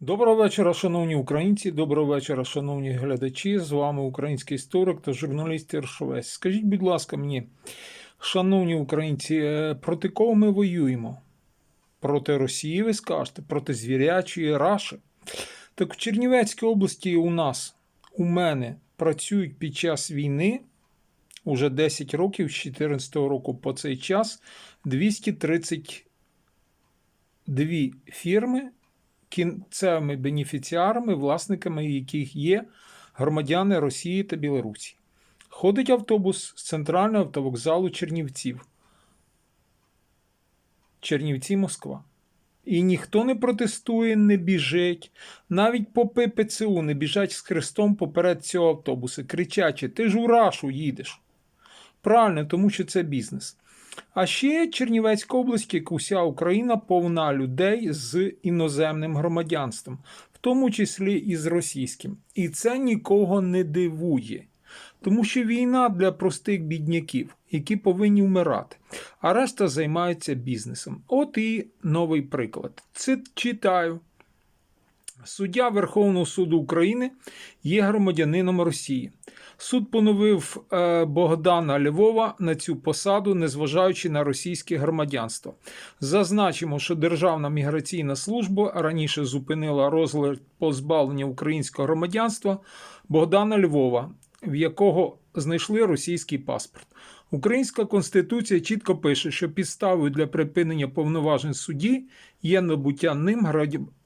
Доброго вечора, шановні українці. Доброго вечора, шановні глядачі. З вами український історик та журналіст Іршовець. Скажіть, будь ласка, мені, шановні українці, е, проти кого ми воюємо? Проти Росії, ви скажете, проти звірячої Раші? Так в Чернівецькій області у нас, у мене, працюють під час війни уже 10 років, з 2014 року по цей час 232 фірми, кінцевими бенефіціарами, власниками яких є громадяни Росії та Білорусі. Ходить автобус з центрального автовокзалу Чернівців. Чернівці Москва. І ніхто не протестує, не біжить. Навіть попи ПЦУ не біжать з хрестом поперед цього автобуса, кричачи: Ти ж у Рашу їдеш. Правильно, тому що це бізнес. А ще Чернівецька область, як уся Україна, повна людей з іноземним громадянством, в тому числі і з російським. І це нікого не дивує. Тому що війна для простих бідняків, які повинні вмирати, а решта займаються бізнесом. От і новий приклад. Це читаю. Суддя Верховного суду України є громадянином Росії. Суд поновив е, Богдана Львова на цю посаду, незважаючи на російське громадянство. Зазначимо, що Державна міграційна служба раніше зупинила розгляд позбавлення українського громадянства Богдана Львова, в якого знайшли російський паспорт. Українська конституція чітко пише, що підставою для припинення повноважень судді є набуття ним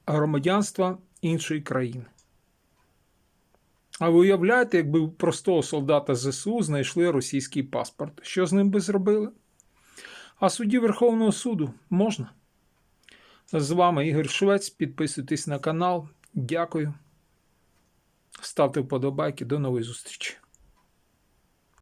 громадянства іншої країни. А ви уявляєте, якби простого солдата ЗСУ знайшли російський паспорт? Що з ним би зробили? А судді Верховного суду можна. З вами Ігор Швець. Підписуйтесь на канал. Дякую. Ставте вподобайки. До нової зустрічі.